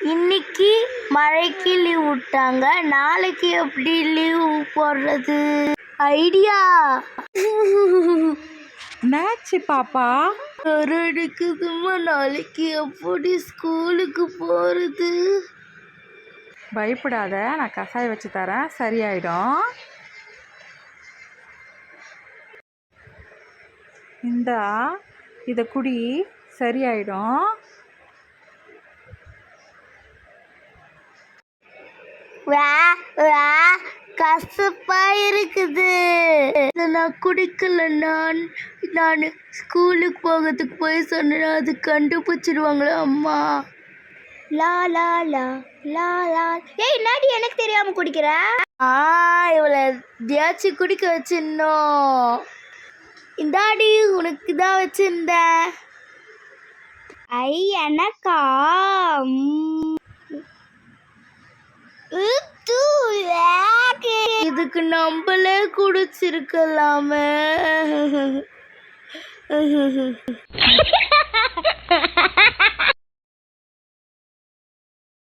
இன்னைக்கு மழைக்கு லீவ் விட்டாங்க. நாளைக்கு எப்படி லீவ் போடுறது? ஐடியா என்னாச்சு பாப்பா. அடிக்குதுமா நாளைக்கு எப்படி ஸ்கூலுக்கு போறது? பயப்படாத நான் கஷாயம் வச்சு தரேன். சரியாயிடும். இந்தா இதை குடி. சரியாயிடும். கசப்பா இருக்குது. நான் குடிக்கல நான் நான் ஸ்கூலுக்கு போகிறதுக்கு போய் சொன்னேன் அது கண்டுபிடிச்சிடுவாங்களா அம்மா. லா லா லா லா லா. ஏய் நாடி எனக்கு தெரியாம குடிக்கிற? ஆ இவளை எதையாச்சும் குடிக்க வச்சிருந்தோம் இந்தாடி உனக்கு தான் வச்சிருந்தேன். ஐ எனக்கா? அதுக்கு நம்மளே குடிச்சிருக்கலாமே.